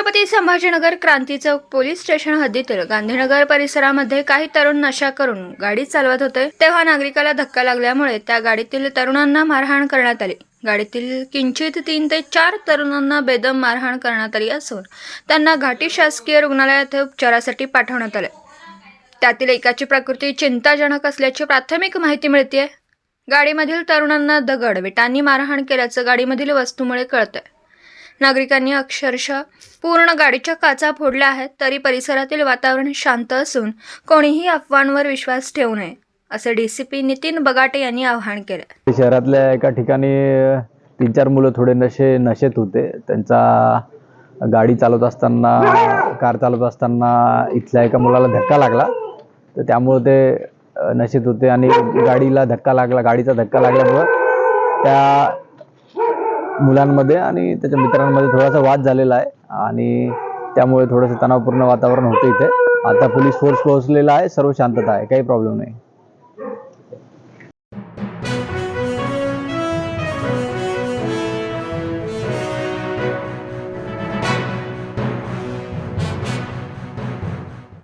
Chhatrapati Sambhajinagar Kranti Chowk police station हद्दीतील गांधीनगर परिसरामध्ये काही तरुण नशा करून गाडी चालवत होते. तेव्हा नागरिकाला धक्का लागल्यामुळे त्या गाडीतील तरुणांना मारहाण करण्यात आली. गाडीतील किंचित तीन ते चार तरुणांना बेदम मारहाण करण्यात आली असून त्यांना घाटी शासकीय रुग्णालयात उपचारासाठी पाठवण्यात आले. त्यातील एकाची प्रकृती चिंताजनक असल्याची प्राथमिक माहिती मिळते गाडीमधील तरुणांना दगड विटांनी मारहाण केल्याचं गाडीमधील वस्तूमुळे कळतंय. नागरिकांनी अक्षरशः पूर्ण गाडीच्या काचा फोडल्या आहेत तरी परिसरातील वातावरण शांत असून कोणीही अफवांवर विश्वास ठेवू नये असं डीसीपी नितीन बगाटे यांनी आवाहन केलं. शहरातल्या एका ठिकाणी तीन चार मुलं थोडे नशे नशेत होते. त्यांचा गाडी चालवत असताना कार चालवत असताना इथल्या एका मुलाला धक्का लागला. तर त्यामुळं ते नशेत होते आणि गाडीला धक्का लागला गाडीचा धक्का लागल्यामुळं त्या मुलांमध्ये आणि त्याच्या मित्रांमध्ये थोडासा वाद झालेला आहे. आणि त्यामुळे थोडंसं तणावपूर्ण वातावरण होतं इथे. आता पोलीस फोर्स पोहोचलेला आहे. सर्व शांतता आहे. काही प्रॉब्लेम नाही.